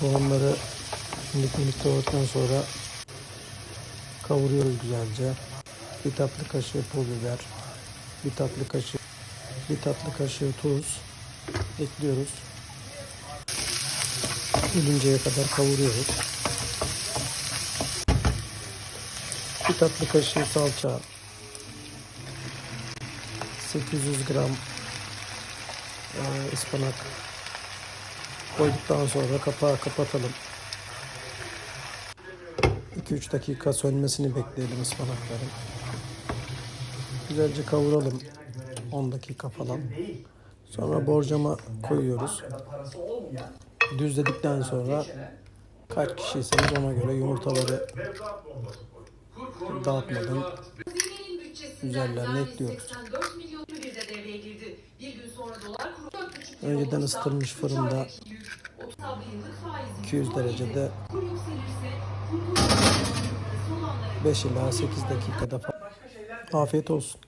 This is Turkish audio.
Soğanları minik minik doğradıktan sonra kavuruyoruz güzelce. Bir tatlı kaşığı pul biber, bir tatlı kaşığı bir tatlı kaşığı tuz ekliyoruz. Ölünceye kadar kavuruyoruz. Bir tatlı kaşığı salça, 800 gram e, ıspanak koyduktan sonra kapağı kapatalım. 2-3 dakika sönmesini bekleyelim ıspanakların. Güzelce kavuralım 10 dakika falan. Sonra borcama koyuyoruz. Düzledikten sonra kaç kişiyseniz ona göre yumurtaları dağıtmadan Üzerlerine ekliyoruz. 84 milyon bir gün sonra dolar kuru 4,5 euro Önceden ısıtılmış fırında Üç aylık yük, 30 yıllık faizi 200 %17. derecede Kur yükselirse kur parası olanlara 5 ila 8 dakikada. Afiyet olsun.